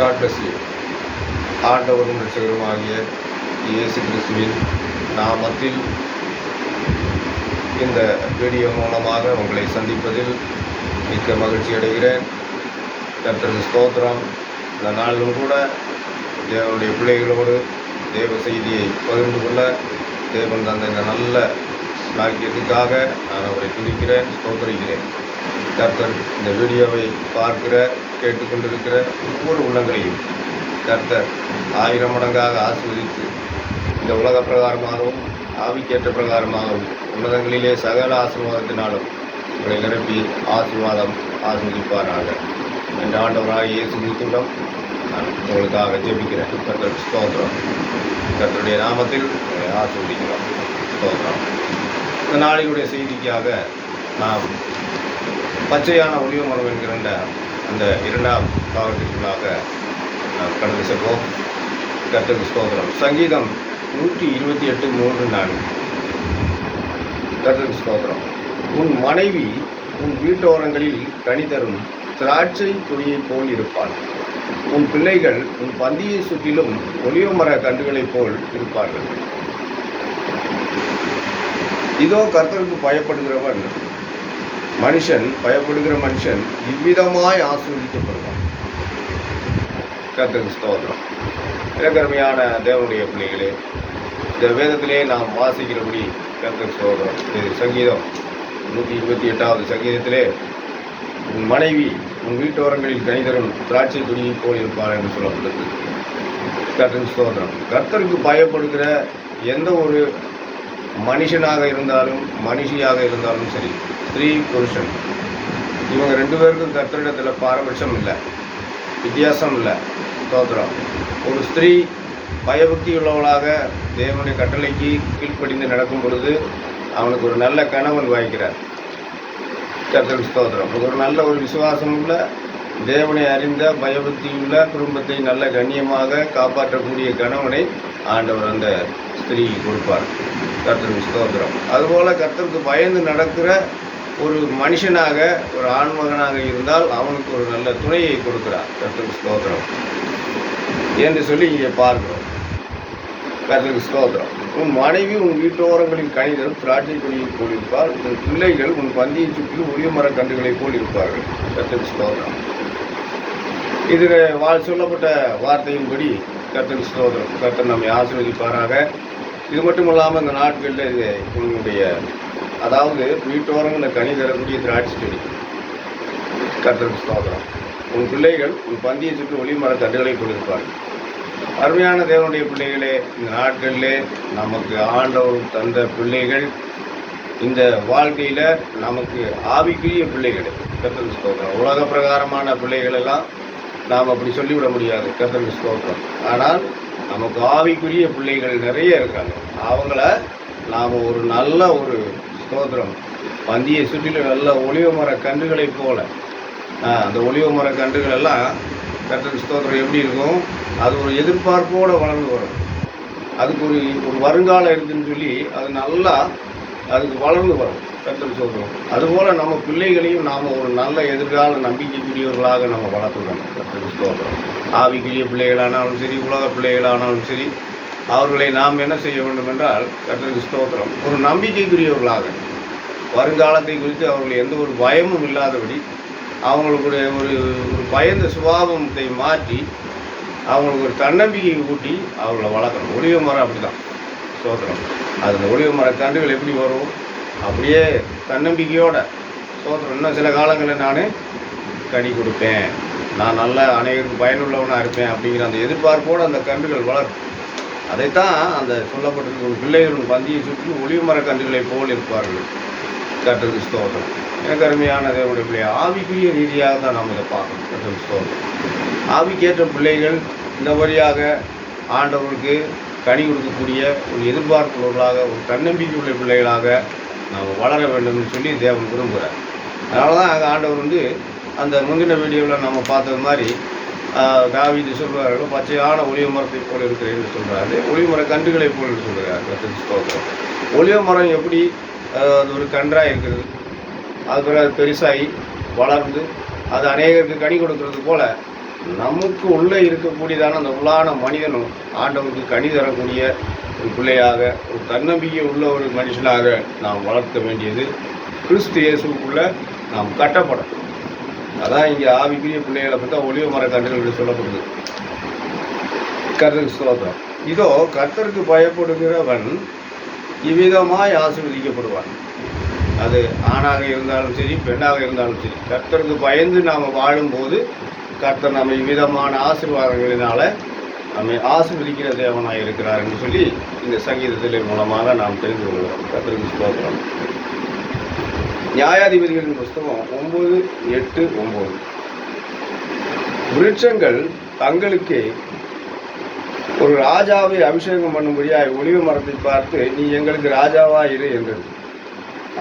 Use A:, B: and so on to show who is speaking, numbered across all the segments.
A: God bless you ஆண்டவரும் இயேசு கிறிஸ்துவின் நாமத்தில் இந்த வீடியோ மூலமாக உங்களை சந்திப்பதில் மிக்க மகிழ்ச்சி அடைகிறேன். கர்த்தருக்கு ஸ்தோத்திரம். இந்த நாளிலும் கூட தேவனுடைய பிள்ளைகளோடு தேவ செய்தியை பகிர்ந்து கொள்ள தேவன் தந்த இந்த நல்ல பாக்கியத்துக்காக நான் அவரை துதிக்கிறேன் ஸ்தோத்தரிக்கிறேன். கர்த்தர் இந்த வீடியோவை பார்க்கிற கேட்டுக்கொண்டிருக்கிற ஒவ்வொரு உள்ளங்களையும் கர்த்தர் ஆயிரம் மடங்காக ஆசீர்வதித்து இந்த உலக பிரகாரமாகவும் ஆவிக்கேற்ற பிரகாரமாகவும் உன்னதங்களிலே சகல ஆசீர்வாதத்தினாலும் உங்களை நிரப்பி ஆசீர்வாதம் ஆசீர்வதிப்பாராக. என்ற ஆண்டவராக இயேசு கிறிஸ்துவிடம் நான் உங்களுக்காக ஜெபிக்கிறேன். கர்த்தர் ஸ்தோத்திரம். கர்த்தருடைய நாமத்தில் உங்களை ஆசீர்வதிக்கிறோம். ஸ்தோத்திரம். இந்த நாளினுடைய செய்திக்காக நாம் பச்சையான ஒளிவு மரம் என்கிற அந்த இரண்டாம் பாகத்திற்குள்ளாக கடந்து செல்வோம். கர்த்தருக்கு ஸ்தோத்திரம். சங்கீதம் நூற்றி இருபத்தி எட்டு மூன்று நான்கு. கர்த்தருக்கு ஸ்தோத்திரம். உன் மனைவி உன் வீட்டோரங்களில் கனி தரும் திராட்சை துணியைப் போல் இருப்பாள். உன் பிள்ளைகள் உன் பந்தியை சுற்றிலும் ஒளிவமர கன்றுகளைப் போல் இருப்பார்கள். இதோ கர்த்தருக்கு பயப்படுகிறவன் மனுஷன் பயப்படுகிற மனுஷன் இவ்விதமாய் ஆஸ்வதிக்கப்படுவான் கர்த்தருக்கு ஸ்தோத்திரம் இலக்கருமையான தேவனுடைய பிள்ளைகளே இந்த வேதத்திலே நாம் வாசிக்கிறபடி கர்த்தருக்கு ஸ்தோத்திரம் இது சங்கீதம் நூற்றி இருபத்தி எட்டாவது சங்கீதத்திலே உன் மனைவி உன் வீட்டோரங்களில் கணிதரும் திராட்சை துணியை போல் இருப்பார் என்று சொல்லப்பட்டது கர்த்தருக்கு ஸ்தோத்திரம் கர்த்தருக்கு பயப்படுகிற எந்த ஒரு மனுஷனாக இருந்தாலும் மனுஷியாக இருந்தாலும் சரி ஸ்திரீ புருஷன். இவங்க ரெண்டு பேருக்கும் கர்த்தரிடத்தில் பாரபட்சம் இல்லை. வித்தியாசம் இல்லை. ஸ்தோத்திரம். ஒரு ஸ்திரீ பயபக்தி உள்ளவளாக தேவனுடைய கட்டளைக்கு கீழ்ப்படிந்து நடக்கும் பொழுது அவனுக்கு ஒரு நல்ல கணவன் வாய்க்கிறார். கர்த்தருக்கு ஸ்தோத்திரம். ஒரு நல்ல ஒரு விசுவாசம் உள்ள தேவனை அறிந்த பயபக்தியுள்ள குடும்பத்தை நல்ல கண்ணியமாக காப்பாற்றக்கூடிய கணவனை ஆண்டவர் அந்த ஸ்திரீக்கு கொடுப்பார். கர்த்தருக்கு ஸ்தோத்திரம். அதுபோல் கர்த்தருக்கு பயந்து நடக்கிற ஒரு மனுஷனாக ஒரு ஆண்மகனாக இருந்தால் அவனுக்கு ஒரு நல்ல துணையை கொடுக்கிறார். கர்த்தருக்கு ஸ்தோத்திரம். என்று சொல்லி இங்கே பார்க்கிறோம். கர்த்தருக்கு ஸ்தோத்திரம். உன் மனைவி உன் வீட்டோரங்களின் கணிதம் திராட்சை கொடியை போல் இருப்பார் உன் பிள்ளைகள் உன் பந்தியை சுற்றி உரிய மரக்கன்றுகளைப் போல் இருப்பார்கள் கர்த்தருக்கு ஸ்தோத்திரம். இது வாழ் சொல்லப்பட்ட வார்த்தையின்படி கர்த்தருக்கு ஸ்தோதரம் கர்த்தன் நம்மை ஆசீர்வதிப்பாராக. இது மட்டும் இல்லாமல் இந்த நாட்களில் இது உங்களுடைய அதாவது வீட்டோரங்களில் கனி தரக்கூடிய திராட்சை செடி. கர்த்தருக்கு ஸ்தோதரம் உன் பிள்ளைகள் உன் பந்தியை சுற்றி ஒளி மர தண்டுகளை கொண்டிருப்பார்கள் அருமையான தேவனுடைய பிள்ளைகளே இந்த நாட்களிலே நமக்கு ஆண்டவர் தந்த பிள்ளைகள் இந்த வாழ்க்கையில் நமக்கு ஆவிக்குரிய பிள்ளைகள். கத்தன் ஸ்தோதரம் உலக பிரகாரமான பிள்ளைகள் எல்லாம் நாம் அப்படி சொல்லிவிட முடியாது. கர்த்தருக்கு ஸ்தோத்திரம். ஆனால் நமக்கு ஆவிக்குரிய பிள்ளைகள் நிறைய இருக்காங்க. அவங்கள நாம் ஒரு நல்ல ஒரு ஸ்தோத்திரம். பந்தியை சுற்றிலும் நல்ல ஒளிவ மர கன்றுகளை போல. அந்த ஒளிவ மர கன்றுகள் எல்லாம் கத்தன் ஸ்தோத்திரம் எப்படி இருக்கும்? அது ஒரு எதிர்பார்ப்போடு வளர்ந்து வரும். அதுக்கு ஒரு ஒரு வருங்காலம் இருக்குதுன்னு சொல்லி அது நல்லா அதுக்கு வளர்ந்து வரும். கர்த்தருக்கு சொல்கிறோம் அதுபோல் நம்ம பிள்ளைகளையும் நாம் ஒரு நல்ல எதிர்கால நம்பிக்கைக்குரியவர்களாக நம்ம வளர்த்துக்கணும். கர்த்தருக்கு சொல்கிறோம் ஆவிக்குரிய பிள்ளைகளானாலும் சரி உலக பிள்ளைகளானாலும் சரி அவர்களை நாம் என்ன செய்ய வேண்டும் என்றால் கற்றுக்கு ஸ்தோத்திரம். ஒரு நம்பிக்கைக்குரியவர்களாக. வருங்காலத்தை குறித்து அவர்கள் எந்த ஒரு பயமும் இல்லாதபடி அவங்களுடைய ஒரு ஒரு பயந்த சுபாவத்தை மாற்றி அவங்களுக்கு ஒரு தன்னம்பிக்கையை ஊட்டி அவங்கள வளர்க்கணும். ஒளிவு மரம் அப்படி தான் சோதனம் அதில் ஒளிவு மர கன்றுகள் எப்படி வரும்? அப்படியே தன்னம்பிக்கையோட சோத்திரம் இன்னும் சில காலங்களில் நான் கனி கொடுப்பேன். நான் நல்ல அனைவருக்கும் பயனுள்ளவனாக இருப்பேன் அப்படிங்கிற அந்த எதிர்பார்ப்போடு அந்த கன்றுகள் வளரும். அதைத்தான் அந்த சொல்லப்பட்டிருக்கும் பிள்ளைகளின் பந்தியை சுற்றி ஒளிவு மர கன்றுகளை போல் இருப்பார்கள். கற்றது ஸ்தோத்திரம். எனக்கு அருமையான தேவனுடைய பிள்ளை ஆவிக்குரிய ரீதியாக தான் நாம் இதை பார்க்கணும். கர்த்தருக்கு ஸ்தோத்திரம். ஆவிக்கேற்ற பிள்ளைகள் இந்த வழியாக ஆண்டவருக்கு கனி கொடுக்கக்கூடிய ஒரு எதிர்பார்ப்புள்ளவர்களாக ஒரு தன்னம்பிக்கை உள்ள பிள்ளைகளாக நாம் வளர வேண்டும்னு சொல்லி தேவன் விரும்புகிறார் அதனால தான் அங்கே ஆண்டவர் வந்து அந்த முந்தின வீடியோவில் நம்ம பார்த்தது மாதிரி ஆஹ், தாவீது சொல்வார்கள் பச்சையான ஒளிய மரத்தை போல் இருக்கிறேன்னு சொல்கிறாரு ஒளிய மர கன்றுகளை போல் சொல்கிறார் கர்த்தருக்கு ஸ்தோத்திரம். ஒளிய மரம் எப்படி அது ஒரு கன்றாக இருக்கிறது. அது பிறகு அது பெருசாகி வளர்ந்து அது அநேகருக்கு கனி கொடுக்கறது போல நமக்கு உள்ளே இருக்கக்கூடியதான அந்த உள்ளான மனிதனும் ஆண்டவருக்கு கனி தரக்கூடிய ஒரு பிள்ளையாக ஒரு தன்னம்பிக்கை உள்ள ஒரு மனுஷனாக நாம் வளர்க்க வேண்டியது கிறிஸ்து இயேசுக்குள்ள நாம் கட்டப்படும். அதான் இங்கே ஆவிக்குரிய பிள்ளைகளை பற்றி ஒளிவு மர கண்டுகள் சொல்லப்படுது. கர்த்தருக்கு ஸ்தோத்திரம். இதோ கர்த்தருக்கு பயப்படுகிறவன் இவ்விதமாய் ஆசீர்வதிக்கப்படுவான். அது ஆணாக இருந்தாலும் சரி பெண்ணாக இருந்தாலும் சரி கர்த்தருக்கு பயந்து நாம் வாழும்போது கர்த்தர் நம்ம இவ்விதமான ஆசீர்வாதங்களினால நம்மை ஆசிர்வதிக்கிற தேவனாக இருக்கிறார் என்று சொல்லி இந்த சங்கீதத்தின் மூலமாக நாம் தெரிந்து கொள்கிறோம். கத்திரிக்கு ஸ்தோத்திரம். நியாயாதிபதிகளின் புஸ்தகம் ஒன்பது எட்டு ஒன்பது. விருட்சங்கள் தங்களுக்கே ஒரு ராஜாவை அபிஷேகம் பண்ணும்படியாய் ஒளிவ மரத்தை பார்த்து நீ எங்களுக்கு ராஜாவா இரு என்றது.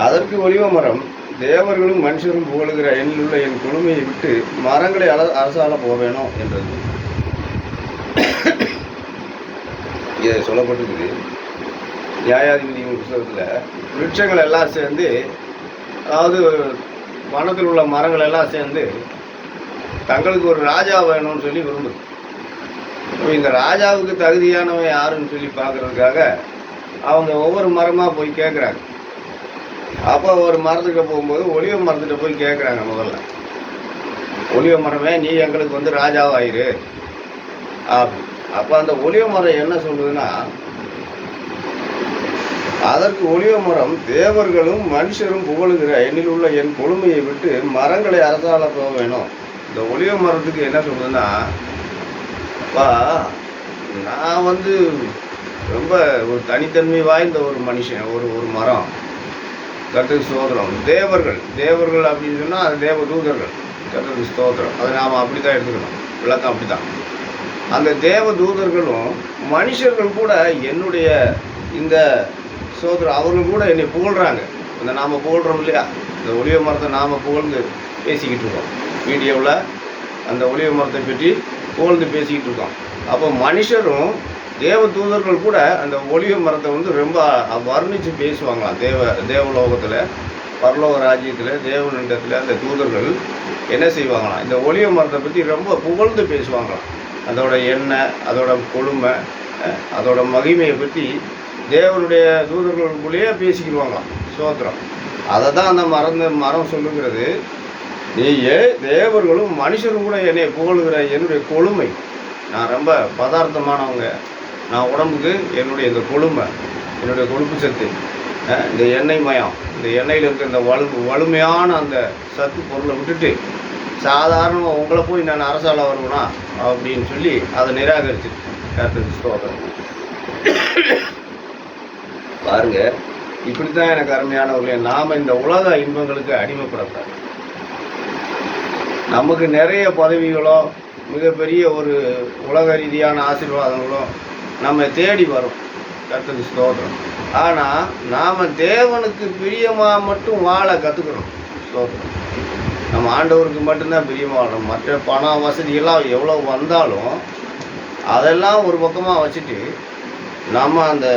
A: அதற்கு ஒளிவ மரம் தேவர்களும் மனுஷரும் புகழுகிற எண்ணில் உள்ள என் குழுமையை விட்டு மரங்களை அல அரசால போவேனோ என்றது. இங்கே சொல்லப்பட்டிருக்குது. நியாயாதிபதிகள் புத்தகத்தில் விருட்சங்கள் எல்லாம் சேர்ந்து அதாவது வனத்தில் உள்ள மரங்கள் எல்லாம் சேர்ந்து தங்களுக்கு ஒரு ராஜா வேணும்னு சொல்லி விரும்புது. இப்போ இந்த ராஜாவுக்கு தகுதியானவன் யாருன்னு சொல்லி பார்க்கறதுக்காக அவங்க ஒவ்வொரு மரமாக போய் கேட்குறாங்க அப்போ ஒரு மரத்துக்கு போகும்போது ஒளிவ மரத்துக்கிட்ட போய் கேட்குறாங்க முதல்ல. ஒளிவ மரமே நீ எங்களுக்கு வந்து ராஜாவாயிரு. அப்படி அப்போ அந்த ஒளிய மரம் என்ன சொல்லுதுன்னா அதற்கு ஒளிய மரம் தேவர்களும் மனுஷரும் புகழுகிற எண்ணில் உள்ள என் கொழுமையை விட்டு மரங்களை அரசால போக வேணும். இந்த ஒளிய மரத்துக்கு என்ன சொல்லுதுன்னா அப்பா நான் வந்து ரொம்ப ஒரு தனித்தன்மை வாய்ந்த ஒரு மனுஷன் ஒரு ஒரு மரம். கர்த்தருக்கு ஸ்தோத்திரம். தேவர்கள் தேவர்கள் அப்படின்னு சொன்னால் அது தேவ தூதர்கள் ஸ்தோதரம் ஸ்தோத்திரம். அதை நாம் அப்படி தான் எடுத்துக்கணும். விளக்கம் அப்படி தான் அந்த தேவ தூதர்களும் மனுஷர்கள் கூட என்னுடைய இந்த சோதரம் அவர்கள் கூட என்னை புகழ்கிறாங்க இந்த நாம் புகழ்கிறோம் இல்லையா? இந்த ஒளிய மரத்தை நாம் புகழ்ந்து பேசிக்கிட்டு இருக்கோம். வீடியோவில் அந்த ஒளிய மரத்தை பற்றி புகழ்ந்து பேசிக்கிட்டு இருக்கோம். அப்போ மனுஷரும் தேவ தூதர்கள் கூட அந்த ஒளிய மரத்தை வந்து ரொம்ப வர்ணித்து பேசுவாங்களாம். தேவ தேவலோகத்தில் பரலோக ராஜ்யத்தில் தேவனிடத்தில் அந்த தூதர்கள் என்ன செய்வாங்களாம்? இந்த ஒளிய மரத்தை பற்றி ரொம்ப புகழ்ந்து பேசுவாங்களாம். அதோட எண்ணெய் அதோட கொழுமை அதோட மகிமையை பற்றி தேவனுடைய தூதர்களுக்குள்ளேயே பேசிக்கிடுவாங்களாம் சோத்திரம் அதை தான் அந்த மரம் மரம் சொல்லுங்கிறது நீயே தேவர்களும் மனுஷரும் கூட என்னை புகழுகிற என்னுடைய கொழுமை நான் ரொம்ப பதார்த்தமானவங்க. நான் உடம்புக்கு என்னுடைய இந்த கொழுமை என்னுடைய கொழுப்பு சத்து இந்த எண்ணெய் மயம் இந்த எண்ணெயில் இருக்க இந்த வலு வலிமையான அந்த சத்து பொருளை விட்டுட்டு சாதாரணமாக உங்களை போய் நான் அரசால வரணும்னா அப்படின்னு சொல்லி அதை நிராகரிச்சு கருத்துக்கு ஸ்தோத்திரம். பாருங்க இப்படித்தான் எனக்கு அருமையானவர்களே நாம் இந்த உலக இன்பங்களுக்கு அடிமைப்படக்கூடாது. நமக்கு நிறைய பதவிகளோ மிகப்பெரிய ஒரு உலக ரீதியான ஆசீர்வாதங்களோ நம்ம தேடி வரும். கர்த்தருக்கு ஸ்தோத்திரம். ஆனால் நாம் தேவனுக்கு பிரியமாக மட்டும் வாழ கற்றுக்கிறோம் ஸ்தோத்திரம். நம்ம ஆண்டவருக்கு மட்டும்தான் பிரியமாக வாழணும் மற்ற பணம் வசதிகள்லாம் எவ்வளோ வந்தாலும் அதெல்லாம் ஒரு பக்கமாக வச்சுட்டு நம்ம அந்த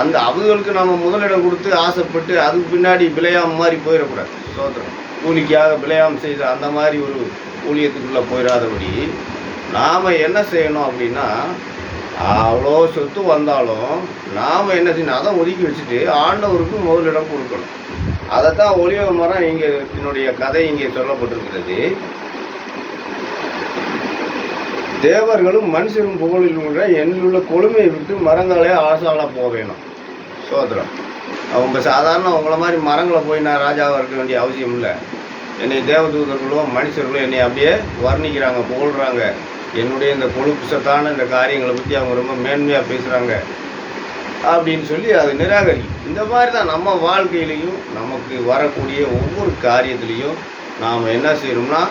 A: அந்த அவங்களுக்கு நம்ம முதலிடம் கொடுத்து ஆசைப்பட்டு அதுக்கு பின்னாடி பிழையாம மாதிரி போயிடக்கூடாது. சோதரம் கூலிக்காக பிழையாம் செய்த அந்த மாதிரி ஒரு ஊழியத்துக்குள்ளே போயிடாதபடி நாம் என்ன செய்யணும் அப்படின்னா அவ்வளோ சொத்து வந்தாலும் நாம் என்ன செய்யணும்? அதை ஒதுக்கி வச்சுட்டு ஆண்டவருக்கு முதலிடம் கொடுக்கணும். அதைத்தான் ஒளிவ மரம் இங்கே என்னுடைய கதை இங்கே சொல்லப்பட்டிருக்கிறது. தேவர்களும் மனுஷரும் புகழில் உள்ள என்னுள்ள கொழுமையை விட்டு மரங்களே ஆசால போவேணும் சோதரம். அவங்க சாதாரண உங்களை மாதிரி மரங்களை போய் நான் ராஜாவாக இருக்க வேண்டிய அவசியம் இல்லை. என்னை தேவதூதர்களும் மனுஷர்களும் என்னை அப்படியே வர்ணிக்கிறாங்க புகழ்கிறாங்க என்னுடைய இந்த கொழுப்பு சத்தான இந்த காரியங்களை பற்றி அவங்க ரொம்ப மேன்மையாக பேசுகிறாங்க அப்படின்னு சொல்லி அதை நிராகரி. இந்த மாதிரி தான் நம்ம வாழ்க்கையிலையும் நமக்கு வரக்கூடிய ஒவ்வொரு காரியத்திலையும் நாம் என்ன செய்யணும்னா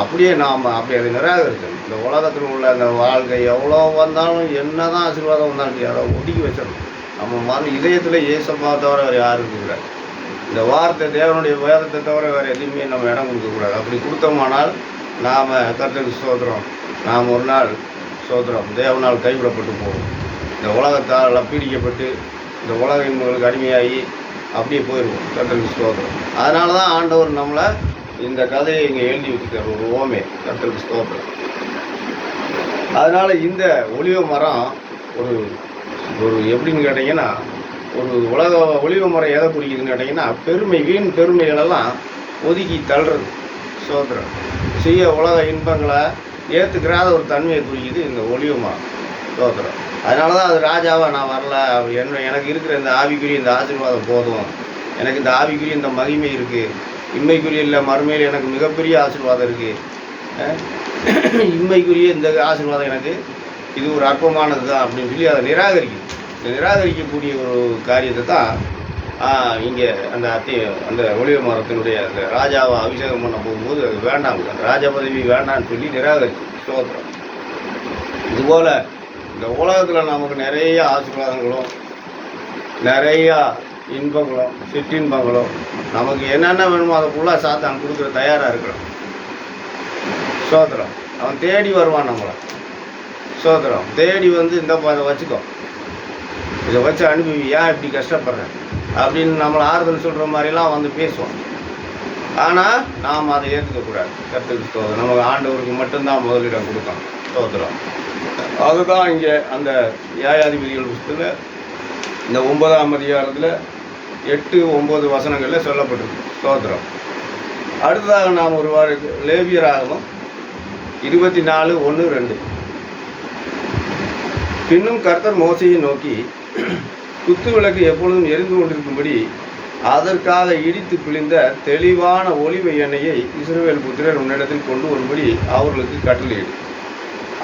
A: அப்படியே நாம் அப்படி அதை நிராகரிக்கணும். இந்த உலகத்தில் உள்ள அந்த வாழ்க்கை எவ்வளோ வந்தாலும் என்ன தான் ஆசீர்வாதம் வந்தாலும் சரி, அதை ஒதுக்கி வச்சிடணும். நம்ம மன இதயத்தில் ஏசப்பா தவிர வேறு யாரும் இருக்கக்கூடாது இந்த வார்த்தை தேவனுடைய வேதத்தை தவிர வேறு எதுவுமே நம்ம இடம் கொடுக்கக்கூடாது அப்படி கொடுத்தோமானால் நாம் கர்த்தருக்கு சோதரம் நாம் ஒரு நாள் சோதரம் தேவனால் கைவிடப்பட்டு போவோம். இந்த உலகத்தால் பீடிக்கப்பட்டு இந்த உலக இன்பங்களுக்கு அடிமையாகி அப்படியே போயிடுவோம் கர்த்தருக்கு ஸ்தோத்திரம். அதனால தான் ஆண்டவர் நம்மளை இந்த கதையை இங்கே எழுதி வச்சுருக்கார். ஒரு ஓமே. கர்த்தருக்கு ஸ்தோத்திரம். அதனால் இந்த ஒளிவ மரம் ஒரு ஒரு எப்படின்னு கேட்டிங்கன்னா ஒரு உலக ஒளிவ மரம் எதை குறிக்குதுன்னு கேட்டிங்கன்னா பெருமை வீண் பெருமைகளெல்லாம் ஒதுக்கி தள்ளுறது. சோதரம் செய்ய உலக இன்பங்களை ஏற்றுக்கிறாத ஒரு தன்மையை குறிக்குது இந்த ஒளிவு மரம். சோதரம் அதனால தான் அது ராஜாவா நான் வரல. என்ன எனக்கு இருக்கிற இந்த ஆவிக்குரிய இந்த ஆசீர்வாதம் போதும். எனக்கு இந்த ஆவிக்குரிய இந்த மகிமை இருக்குது இம்மைக்குரிய இல்லை மறுமையில் எனக்கு மிகப்பெரிய ஆசீர்வாதம் இருக்குது இம்மைக்குரிய இந்த ஆசீர்வாதம் எனக்கு இது ஒரு அற்பமானது தான் அப்படின்னு சொல்லி அதை நிராகரிக்கும். இந்த நிராகரிக்கக்கூடிய ஒரு காரியத்தை தான் இங்கே அந்த அத்தி அந்த ஒளிவ மரத்தினுடைய அந்த ராஜாவை அபிஷேகம் பண்ண போகும்போது அது வேண்டாம். அந்த ராஜா பதவி வேண்டாம்னு சொல்லி நிராகரிச்சு சோதரம் இதுபோல் இந்த உலகத்தில் நமக்கு நிறைய ஆசீர்வாதங்களும் நிறையா இன்பங்களும் சிற்றின்பங்களும் நமக்கு என்னென்ன வேணுமோ அதை ஃபுல்லாக சாத்தான் கொடுக்குற தயாராக இருக்கிறோம். சோத்திரம் அவன் தேடி வருவான் நம்மளை. சோத்திரம் தேடி வந்து இந்த அதை வச்சுக்கோ. இதை வச்சு அனுபவி ஏன் இப்படி கஷ்டப்படுறேன் அப்படின்னு நம்மளை ஆறுதல் சொல்கிற மாதிரிலாம் வந்து பேசுவோம் ஆனால் நாம் அதை ஏற்றுக்கக்கூடாது கற்றுக்கு நமக்கு ஆண்டவருக்கு மட்டும்தான் முதலிடம் கொடுக்கணும். சோத்திரம் அதுதான் இங்கே அந்த நியாயாதிபதிகள் புஸ்தகத்தில் இந்த ஒன்பதாம் அதிகாரத்தில் எட்டு ஒம்பது வசனங்களில் சொல்லப்பட்டிருக்கு. ஸ்தோத்திரம். அடுத்ததாக நாம் ஒரு வார லேவியராகவும் இருபத்தி நாலு ஒன்று ரெண்டு. பின்னும் கர்த்தர் மோசையை நோக்கி குத்து விளக்கு எப்பொழுதும் எரிந்து கொண்டிருக்கும்படி அதற்காக இடித்து பிழிந்த தெளிவான ஒளிவை எண்ணெயை இஸ்ரேல் புத்திரர் உன்னிடத்தில் கொண்டு வரும்படி அவர்களுக்கு கட்டளையிடு.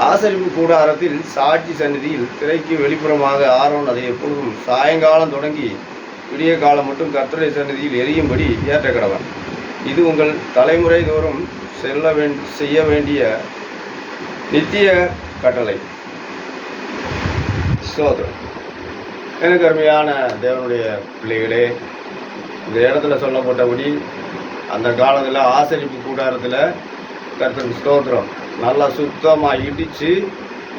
A: ஆசரிப்பு கூடாரத்தில் சாட்சி சந்நிதியில் திரைக்கு வெளிப்புறமாக ஆரோன் அதை எப்பொழுதும் சாயங்காலம் தொடங்கி விடிய காலம் மட்டும் கர்த்தரை சந்நிதியில் எரியும்படி ஏற்ற கடவன் இது உங்கள் தலைமுறை தோறும் செல்ல வேண் செய்ய வேண்டிய நித்திய கட்டளை. சோதரம் எனக்கு அருமையான தேவனுடைய பிள்ளைகளே இந்த இடத்துல சொல்லப்பட்டபடி அந்த காலத்தில் ஆசரிப்பு கூடாரத்தில் கர்த்தன் ஸ்தோத்திரம். நல்லா சுத்தமாக இடித்து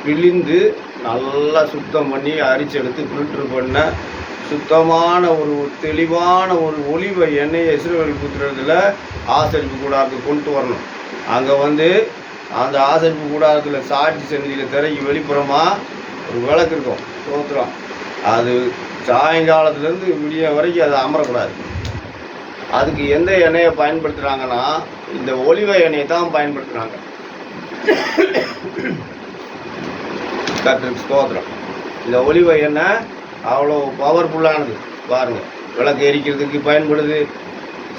A: பிழிந்து நல்லா சுத்தம் பண்ணி அரிச்செடுத்து ஃபில்ட்ரு பண்ண சுத்தமான ஒரு தெளிவான ஒரு ஒளிவை எண்ணெயை இஸ்ரேல் குத்துறதுல ஆசரிப்பு கூடாரத்துக்கு கொண்டு வரணும். அங்கே வந்து அந்த ஆசரிப்பு கூடாரத்தில் சாட்சி சந்நிதியில் திரைக்கு வெளிப்புறமாக ஒரு விளக்கு இருக்கும் சோத்திரம். அது சாயங்காலத்துலேருந்து விடிய வரைக்கும் அது அமரக்கூடாது. அதுக்கு எந்த எண்ணெயை பயன்படுத்துகிறாங்கன்னா இந்த ஒளிவை எண்ணெயை தான் பயன்படுத்துகிறாங்க கர்த்தருக்கு ஸ்தோத்திரம். இந்த ஒலிவ எண்ணெய் அவ்வளோ பவர்ஃபுல்லானது பாருங்கள் விளக்கு எரிக்கிறதுக்கு பயன்படுது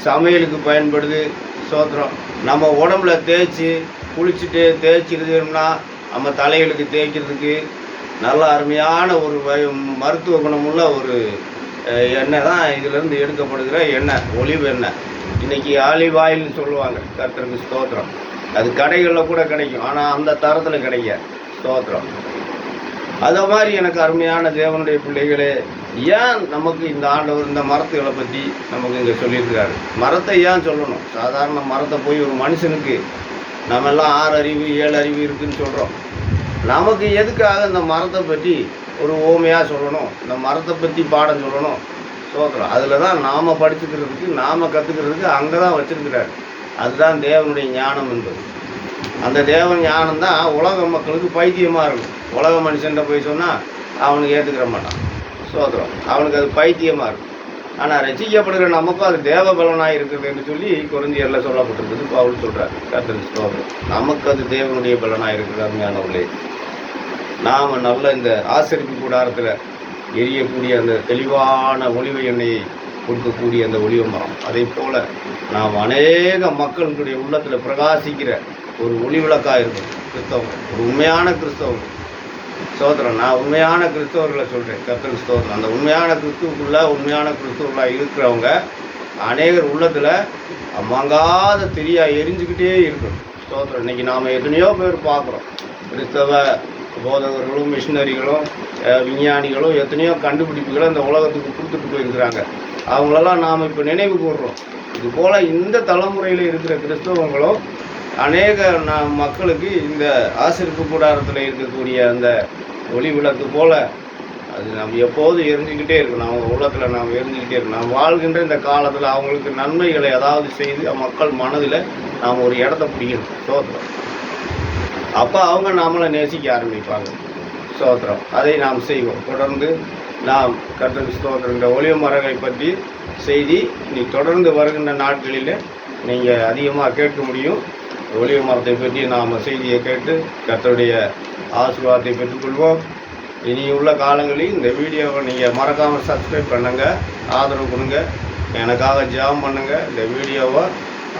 A: சமையலுக்கு பயன்படுது ஸ்தோத்திரம். நம்ம உடம்புல தேய்ச்சி குளிச்சுட்டு தேய்ச்சிருந்தோம்னா நம்ம தலைகளுக்கு தேய்க்கிறதுக்கு நல்ல அருமையான ஒரு மருத்துவ குணமுள்ள ஒரு எண்ணெய் தான் இதிலேருந்து எடுக்கப்படுகிற எண்ணெய் ஒளிவு எண்ணெய். இன்னைக்கு ஆலிவ் ஆயில்னு சொல்லுவாங்க கர்த்தருக்கு ஸ்தோத்திரம். அது கடைகளில் கூட கிடைக்கும். ஆனால் அந்த தரத்தில் கிடைக்காது. ஸ்தோத்திரம். அதை மாதிரி எனக்கு அருமையான தேவனுடைய பிள்ளைகளே ஏன் நமக்கு இந்த ஆண்டவர் இந்த மரத்துகளை பற்றி நமக்கு இங்கே சொல்லியிருக்காரு? மரத்தை ஏன் சொல்லணும்? சாதாரண மரத்தை போய் ஒரு மனுஷனுக்கு நம்ம எல்லாம் ஆறு அறிவு ஏழு அறிவு இருக்குன்னு சொல்கிறோம் நமக்கு எதுக்காக இந்த மரத்தை பற்றி ஒரு ஓமையாக சொல்லணும்? இந்த மரத்தை பற்றி பாடம் சொல்லணும்? சோத்திரம் அதில் தான் நாம் படிச்சுக்கிறதுக்கு நாம் கற்றுக்கிறதுக்கு அங்கே தான் வச்சுருக்கிறாரு. அதுதான் தேவனுடைய ஞானம் என்பது. அந்த தேவன் ஞானம் தான் உலக மக்களுக்கு பைத்தியமாக இருக்கும். உலக மனுஷன்ட்ட போய் சொன்னால் அவனுக்கு ஏற்றுக்கிற மாட்டான். சோதரம் அவனுக்கு அது பைத்தியமாக இருக்கும். ஆனால் ரசிக்கப்படுகிற நமக்கும் அது தேவ பலனாக இருக்குது என்று சொல்லி குறைஞ்சியரில் சொல்லப்பட்டிருக்குது. பவுல் சொல்கிறார் கர்த்தர் ஸ்லோகம் நமக்கு அது தேவனுடைய பலனாக இருக்குது அருமையானவர்களே நாம் நல்ல இந்த ஆசிரியப்பு கூடாரத்தில் எரியக்கூடிய அந்த தெளிவான ஒளிவு எண்ணெயை கொடுக்கக்கூடிய அந்த ஒளிவமரம் அதே போல் நாம் அநேக மக்களுடைய உள்ளத்தில் பிரகாசிக்கிற ஒரு ஒளி விளக்காக இருக்கும் கிறிஸ்தவம். ஒரு உண்மையான கிறிஸ்தவம். சோதரன் நான் உண்மையான கிறிஸ்தவர்களை சொல்கிறேன் கர்த்தர் சோதரன் அந்த உண்மையான கிறிஸ்துவுக்குள்ளே உண்மையான கிறிஸ்துவர்களாக இருக்கிறவங்க அநேகர் உள்ளத்தில் மங்காத தெரியா எரிஞ்சுக்கிட்டே இருக்கும் ஸ்தோத்திரம். இன்னைக்கு நாம் எத்தனையோ பேர் பார்க்குறோம். கிறிஸ்தவ போதகர்களும் மிஷினரிகளும் விஞ்ஞானிகளும் எத்தனையோ கண்டுபிடிப்புகளை இந்த உலகத்துக்கு கொடுத்துட்டு போயிருக்கிறாங்க. அவங்களெல்லாம் நாம் இப்போ நினைவு கூடுறோம் இது போல் இந்த தலைமுறையில் இருக்கிற கிறிஸ்தவங்களும் அநேக நாம் மக்களுக்கு இந்த ஆசிரிப்பு கூடாரத்தில் இருக்கக்கூடிய அந்த ஒளி விளக்கு போல் அது நம்ம எப்போதும் எரிஞ்சுக்கிட்டே இருக்கணும். அவங்க உலகத்தில் நாம் எரிஞ்சுக்கிட்டே இருக்கணும். நாம் வாழ்கின்ற இந்த காலத்தில் அவங்களுக்கு நன்மைகளை ஏதாவது செய்து மக்கள் மனதில் நாம் ஒரு இடத்த பிடிக்கணும். சோத்திரம். அப்போ அவங்க நம்மளை நேசிக்க ஆரம்பிப்பாங்க. சோத்திரம். அதை நாம் செய்வோம். தொடர்ந்து நாம் கர்த்தர் ஸ்தோத்திரம் இந்த ஒளிய மரங்களை பற்றி செய்தி நீ தொடர்ந்து வருகின்ற நாட்களில் நீங்கள் அதிகமாக கேட்க முடியும். ஒளிய மரத்தை பற்றி நாம் செய்தியை கேட்டு கர்த்தருடைய ஆசீர்வாதத்தை பெற்றுக்கொள்வோம். இனி உள்ள காலங்களில் இந்த வீடியோவை நீங்கள் மறக்காமல் சப்ஸ்கிரைப் பண்ணுங்கள் ஆதரவு கொடுங்க எனக்காக ஜெபம் பண்ணுங்கள் இந்த வீடியோவை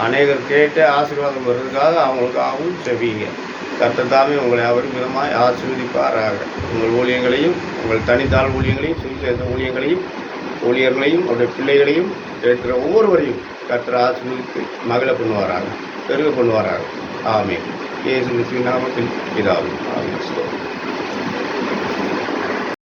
A: அநேகர் கேட்டு ஆசீர்வாதம் பெறுறதுக்காக அவங்களுக்காகவும் செவிங்க கர்த்தர் தாமே உங்களை அவர் விதமாய் ஆசீர்வதிப்பாராக. உங்கள் ஊழியங்களையும் உங்கள் தனித்தாள் ஊழியங்களையும் சுவிசேஷ ஊழியங்களையும் ஊழியர்களையும் அவருடைய பிள்ளைகளையும் கேட்கிற ஒவ்வொருவரையும் கர்த்தர் ஆசீர்வதித்து மகள பண்ணுவாராக பெருக பண்ணுவாராக. ஆமே ஏசு கிறிஸ்துவின் நாமத்தில் பிதாவே